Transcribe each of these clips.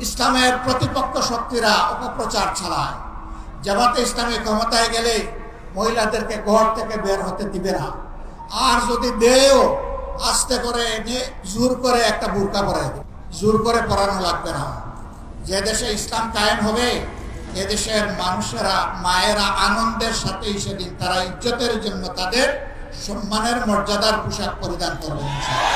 ইসলামের প্রতিপক্ষ শক্তিরা অপপ্রচার চালায়। জামাতে ইসলামী ক্ষমতায় গেলে মহিলাদেরকে ঘর থেকে বের হতে দিবে না। আর যদি দেও, আস্তে করে এনে জোর করে একটা বুরকা দেবে। জোর করে পরানো লাগবে না। যে দেশে ইসলাম কায়েম হবে এদেশের মানুষেরা, মায়েরা আনন্দের সাথেই সেদিন তারা ইজ্জতের জন্য তাদের সম্মানের মর্যাদার পোশাক পরিধান করবে।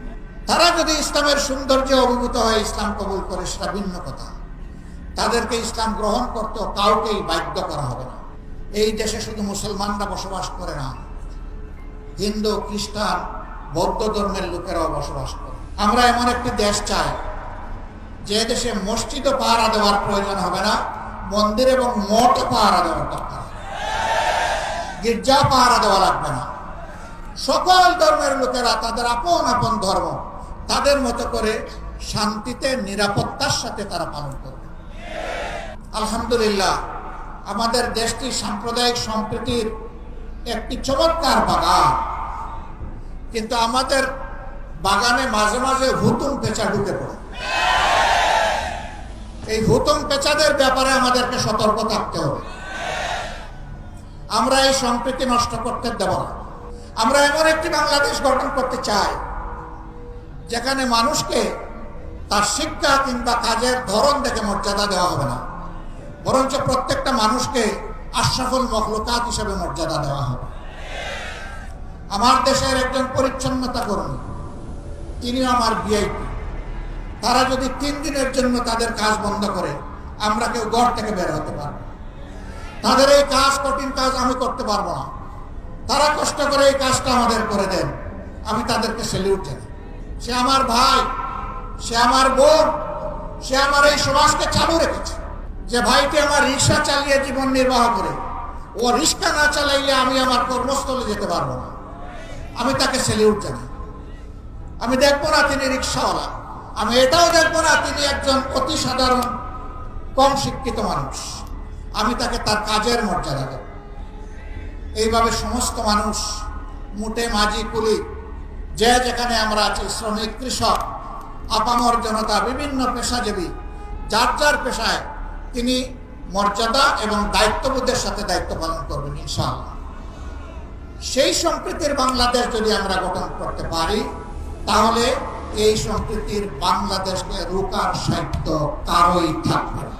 তারা যদি ইসলামের সৌন্দর্য অভিভূত হয়, ইসলাম কবুল করে সেটা ভিন্ন কথা। তাদেরকে ইসলাম গ্রহণ করতে কাউকেই বাধ্য করা হবে না। এই দেশে শুধু মুসলমানরা বসবাস করে না, হিন্দু, খ্রিস্টান, বৌদ্ধ ধর্মের লোকেরাও বসবাস করে। আমরা এমন একটি দেশ চাই, যে দেশে মসজিদও পাহারা দেওয়ার প্রয়োজন হবে না, মন্দির এবং মঠও পাহারা দেওয়ার দরকার। গির্জা পাহারা দেওয়া লাগবে না। সকল ধর্মের লোকেরা তাদের আপন আপন ধর্ম। তাদের মতো করে শান্তিতে, নিরাপত্তার সাথে তারা পালন করবে। আলহামদুলিল্লাহ, আমাদের দেশটি সাম্প্রদায়িক সম্প্রীতির একটি চমৎকার বাগান। কিন্তু আমাদের বাগানে মাঝে মাঝে হুতুম পেঁচা ঢুকে পড়ে। এই হুতুম পেঁচাদের ব্যাপারে আমাদেরকে সতর্ক থাকতে হবে। আমরা এই সম্প্রীতি নষ্ট করতে দেব না। আমরা এমন একটি বাংলাদেশ গঠন করতে চাই যেখানে মানুষকে তার শিক্ষা কিংবা কাজের ধরন দেখে মর্যাদা দেওয়া হবে না, বরঞ্চ প্রত্যেকটা মানুষকে আশরাফুল মখলুকাত হিসেবে মর্যাদা দেওয়া হবে। আমার দেশের একজন পরিচ্ছন্নতা কর্মী তিনি আমার বিআইপি তারা যদি তিন দিনের জন্য তাদের কাজ বন্ধ করে, আমরা কেউ ঘর থেকে বের হতে পারব। তাদের এই কাজ, কঠিন কাজ আমি করতে পারব না। তারা কষ্ট করে এই কাজটা আমাদের করে দেন, আমি তাদেরকে সেলিউট জানাই। সে আমার ভাই, সে আমার বোন, সে আমার এই সমাজকে চালু রেখেছে। যে ভাইটি আমার রিক্সা চালিয়ে জীবন নির্বাহ করে, ও রিক্সা না চালাইলে আমি আমার কর্মস্থলে যেতে পারব না। আমি তাকে সেলিউট জানাই। আমি দেখব না তিনি রিক্সাওয়ালা। আমি এটাও দেখব না তিনি একজন অতি সাধারণ, কম শিক্ষিত মানুষ। আমি তাকে তার কাজের মর্যাদা দেব। এইভাবে সমস্ত মানুষ মুটে মাঝি, কুলি যে যেখানে আমরা আছি, শ্রমিক, কৃষক, আপামর জনতা, বিভিন্ন পেশাজীবী, যার যার পেশায় তিনি মর্যাদা এবং দায়িত্ববোধের সাথে দায়িত্ব পালন করবেন, ইনশাআল্লাহ। সেই সম্প্রীতির বাংলাদেশ যদি আমরা গঠন করতে পারি, তাহলে এই সম্প্রীতির বাংলাদেশকে রোকার সাহিত্য কারোই থাকবে না।